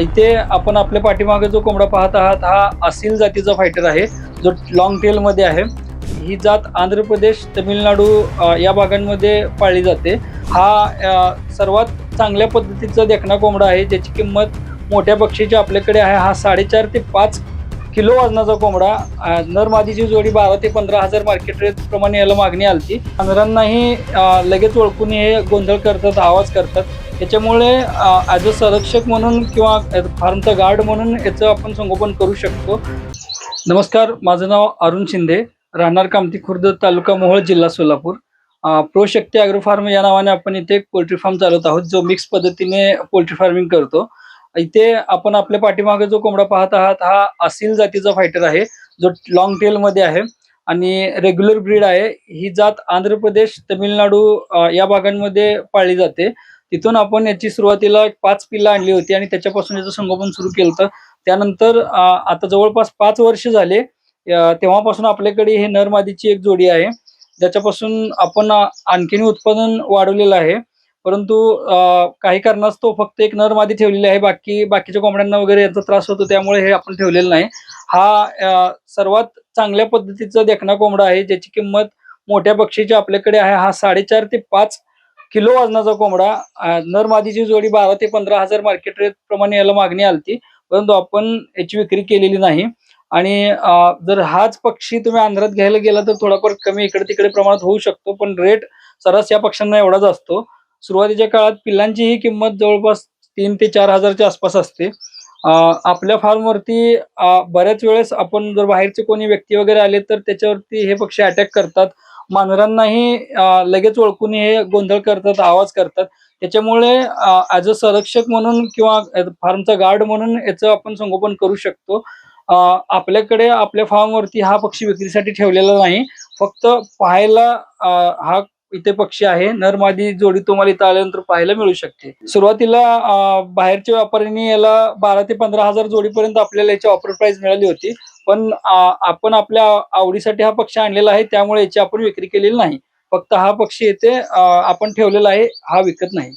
इथे आपण आपल्या पाठीमागे जो कोंबडा पाहत आहात हा असील जातीचा फायटर आहे. जो लॉंग टेल मध्ये आहे. ही जात आंध्र प्रदेश तमिळनाडू या भागांमध्ये पाळली जाते. हा सर्वात चांगल्या पद्धतीचा देखणा कोंबडा आहे ज्याची किंमत मोठ्या पक्षीची आपल्याकडे आहे. हा साडेचार ते पाच किलो वजनाचा कोंबडा नरमादीची जोडी बारा ते पंधरा हजार मार्केट रेट प्रमाणे याला मागणी आलती. आंध्रांनाही लगेच ओळखून हे गोंधळ करतात आवाज करतात. त्याच्यामुळे ॲज अ संरक्षक म्हणून किंवा फार्मचा गार्ड म्हणून याचं आपण संगोपन करू शकतो. नमस्कार माझं नाव अरुण शिंदे राहणार कामती खुर्द तालुका मोहोळ जिल्हा Solapur. Proshakti pro Shakti agro farm या नावाने आपण इथे एक पोल्ट्री फार्म चालवत आहोत जो मिक्स पद्धतीने पोल्ट्री फार्मिंग करतो. इथे आपण आपल्या पाठीमागे जो कोंबडा पाहत आहात हा असील जातीचा फायटर आहे जो लॉंग टेलमध्ये आहे आणि रेग्युलर ब्रीड आहे. ही जात आंध्र प्रदेश तमिळनाडू या भागांमध्ये पाळली जाते. तिथून आपण याची सुरुवातीला एक पाच पिल्लं आणली होती आणि त्याच्यापासून याचं संगोपन सुरू केलं होतं. त्यानंतर आता जवळपास पाच वर्ष झाले तेव्हापासून आपल्याकडे हे नर मादीची एक जोडी आहे. ज्याच्यापासून आपण आणखीन उत्पादन वाढवलेलं आहे. परंतु काही कारणास्तव फक्त एक नर मादी ठेवलेली आहे. बाकी बाकीच्या कोंबड्यांना वगैरे याचा त्रास होतो त्यामुळे हे आपण ठेवलेलं नाही. हा सर्वात चांगल्या पद्धतीचा देखणा कोंबडा आहे ज्याची किंमत मोठ्या बक्षीची आपल्याकडे आहे. हा साडेचार ते पाच किलो वजनाचा कोंबडा नरमादीची नर मादीची जोडी बारा ते पंधरा हजार मार्केट रेट प्रमाणे याला मागणी आलती. परंतु आपण याची विक्री केलेली नाही. आणि जर हाच पक्षी तुम्ही आंध्रात घ्यायला गेला तर थोडाफार कमी इकडे तिकडे प्रमाणात होऊ शकतो. पण रेट सरस या पक्ष्यांना एवढाच असतो. सुरुवातीच्या काळात पिल्लांची ही किंमत जवळपास तीन ते चार हजारच्या आसपास असते. आपल्या फार्मवरती बऱ्याच वेळेस आपण जर बाहेरचे कोणी व्यक्ती वगैरे आले तर त्याच्यावरती हे पक्षी अटॅक करतात. मांजरांनाही लगेच ओळखून हे गोंधळ करतात आवाज करतात. त्याच्यामुळे ऍज अ संरक्षक म्हणून किंवा फार्मचा गार्ड म्हणून याचं आपण संगोपन करू शकतो. आपल्याकडे आपल्या फार्मवरती हा पक्षी विक्रीसाठी ठेवलेला नाही. फक्त पाहायला हा इथे पक्षी आहे. नर मादी जोडी तुम्हाला इथं आल्यानंतर पाहायला मिळू शकते. सुरुवातीला बाहेरच्या व्यापाऱ्यांनी याला बारा ते पंधरा हजार जोडीपर्यंत आपल्याला याची ऑफर प्राइस मिळाली होती. पण आपण आपल्या आवडीसाठी हा पक्षी आणलेला आहे त्यामुळे याची आपण विक्री केलेली नाही. फक्त हा पक्षी येथे आपण ठेवलेला आहे हा विकत नाही.